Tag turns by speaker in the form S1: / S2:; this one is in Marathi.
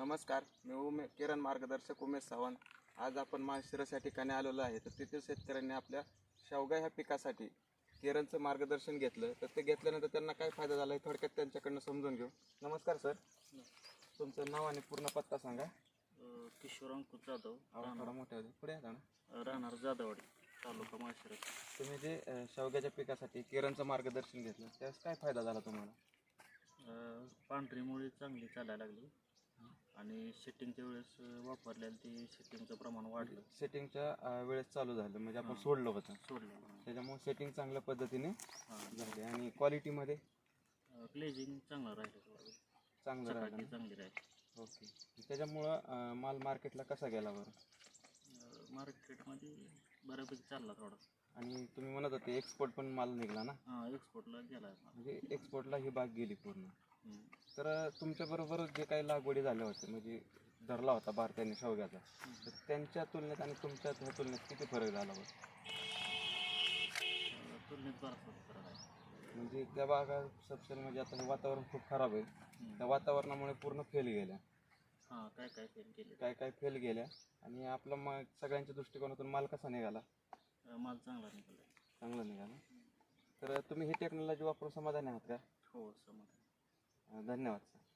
S1: नमस्कार मी उमे किरण मार्गदर्शक उमेश सावंत. आज आपण माळशिरस या ठिकाणी आलेलो आहे. तर तेथील शेतकऱ्यांनी आपल्या शेवगा ह्या पिकासाठी किरणचं मार्गदर्शन घेतलं. तर ते घेतल्यानंतर त्यांना काय फायदा झाला आहे थोडक्यात त्यांच्याकडनं समजून घेऊ. नमस्कार सर. तुमचं नाव आणि पूर्ण पत्ता सांगा.
S2: किशोर अंकुश जाधव
S1: थोडा मोठा होते पुढे ना.
S2: राहणार जाधववाडी तालुका माळशिरस.
S1: तुम्ही जे शेवग्याच्या पिकासाठी किरणचं मार्गदर्शन घेतलं त्यास काय फायदा झाला तुम्हाला?
S2: पांढरी मुळी चांगली चालायला लागली. आणि सेटिंगच्या वेळेस अ, वापरलेलं ते सेटिंगचं प्रमाण वाढलं.
S1: सेटिंगच्या वेळेस चालू झालं. म्हणजे आपण सोडलं होतं.
S2: सोडलं
S1: त्याच्यामुळे सेटिंग चांगल्या पद्धतीने झाली. आणि क्वालिटीमध्ये
S2: ग्लेजिंग चांगलं राहिलं
S1: चांगलं राहिलं
S2: चकाकी
S1: ना?
S2: चांगली राहिली.
S1: ओके. त्याच्यामुळं अं, माल मार्केटला कसा गेला बरं?
S2: मार्केटमध्ये बऱ्यापैकी चालला थोडा.
S1: आणि तुम्ही म्हणत होते एक्सपोर्ट पण माल निघाला ना?
S2: हां एक्सपोर्टला गेला आहे माल.
S1: म्हणजे एक्सपोर्टला ही बाग गेली पूर्ण. तर तुमच्याबरोबर जे काही लागवडी झाल्या होत्या म्हणजे धरला होता भारताने शेवग्याचा तर त्यांच्या तुलनेत आणि तुमच्या ह्या तुलनेत किती फरक झाला
S2: अ, तुलनेत बराचसा फरक आहे.
S1: म्हणजे त्या बागा सबसेल म्हणजे आता हे वातावरण खूप खराब आहे. त्या वातावरणामुळे पूर्ण फेल गेल्या.
S2: हां काय काय फेल केले?
S1: काय काय फेल गेल्या? आणि आपला मग सगळ्यांच्या दृष्टिकोनातून माल कसा निघाला?
S2: माल चांगला निघाला
S1: चांगला निघाला. तर तुम्ही ही टेक्नॉलॉजी वापरून समाधानी आहात का?
S2: हो समज
S1: धन्यवाद सर.